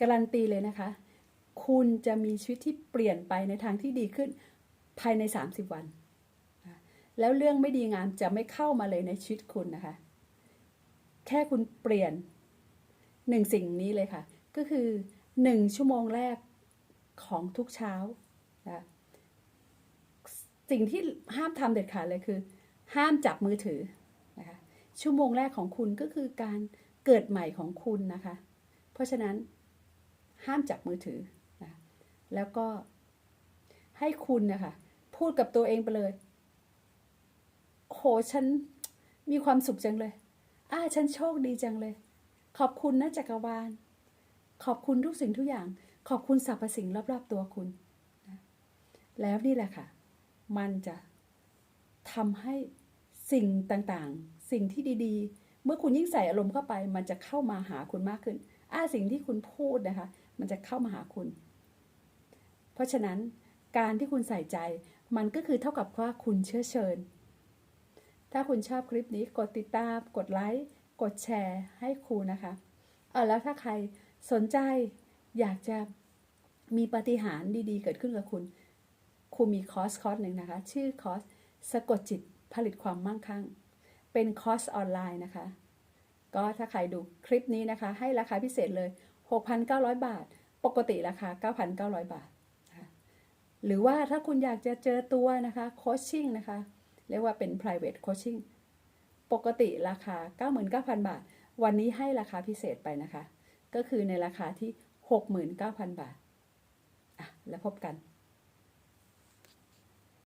การันตีเลยนะคะ คุณจะมีชีวิตที่เปลี่ยนไปในทางที่ดีขึ้นภายใน 30 วัน แล้วเรื่องไม่ดีงามจะไม่เข้ามาเลยในชีวิตคุณนะคะ แค่คุณเปลี่ยนหนึ่งสิ่งนี้เลยค่ะ ก็คือหนึ่งชั่วโมงแรกของทุกเช้านะสิ่งที่ห้ามทำเด็ดขาดเลยคือ ห้ามจับมือถือนะคะชั่วโมงแรกของคุณก็คือการเกิดใหม่ของคุณนะคะ เพราะฉะนั้น ห้ามจับมือถือนะแล้วก็ให้คุณนะคะพูดกับตัวเองไปเลยโหฉันมีความสุขจังเลย อ่า ฉันโชคดีจังเลย ขอบคุณนะจักรวาล ขอบคุณทุกสิ่งทุกอย่าง ขอบคุณสรรพสิ่งรอบๆตัวคุณนะแล้วนี่แหละค่ะ มันจะทำให้สิ่งต่างๆ สิ่งที่ดีๆ เมื่อคุณยิ่งใส่อารมณ์เข้าไป มันจะเข้ามาหาคุณมากขึ้น อ่า สิ่งที่คุณพูดนะคะ มันจะเข้ามาหาคุณ เพราะฉะนั้นการที่คุณใส่ใจมันก็คือเท่ากับว่าคุณเชื้อเชิญ ถ้าคุณชอบคลิปนี้กดติดตาม กดไลค์กดแชร์ให้ครูนะคะเออแล้วถ้าใครสนใจอยากจะมีปฏิหารดีๆ เกิดขึ้นกับคุณ ครูมีคอร์สคอร์สหนึ่งนะคะ ชื่อคอร์สสะกดจิตผลิตความมั่งคั่ง เป็นคอร์สออนไลน์นะคะ ก็ถ้าใครดูคลิปนี้นะคะ ให้ราคาพิเศษเลย 6,900 บาท ปกติราคา 9,900 บาทนะคะหรือว่าถ้าคุณอยากจะเจอตัวนะคะโคชชิ่งนะคะ เรียกว่าเป็น private coaching ปกติราคา 99,000 บาท วันนี้ให้ราคาพิเศษไปนะคะ ก็คือในราคาที่ 69,000 บาท อะ แล้วพบกัน